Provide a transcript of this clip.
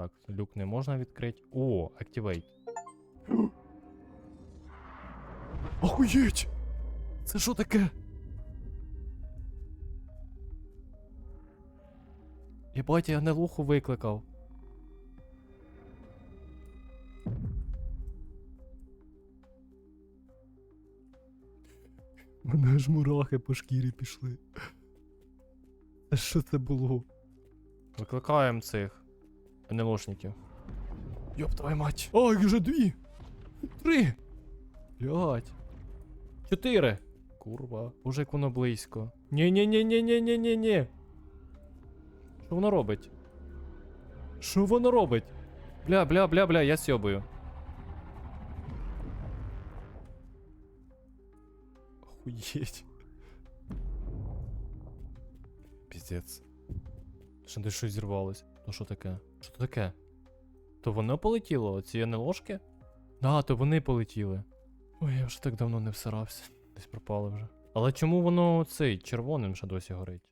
Так, люк не можна відкрити. О, Activate. Охуєть! Це що таке? Єбать, я гнилуху викликав. Мене ж мурахи по шкірі пішли. Що це було? Викликаємо цих НЛОшників. Йоп твою мать. Їх вже дві! Три! Блять. Чотири. Курва, уже як воно близько. Ні-ні-ні-ні-ні-ні-ні. Що воно робить? Що воно робить? Бля, бля, бля, бля, я сьобую. Охуєть. Піздець. Що десь щось зірвалось. Ну що таке? Що таке? То воно полетіло, Оці не ложки? Да, то вони полетіли. Ой, я вже так давно не всирався. Десь пропали вже. Але чому воно цей червоним ще досі горить?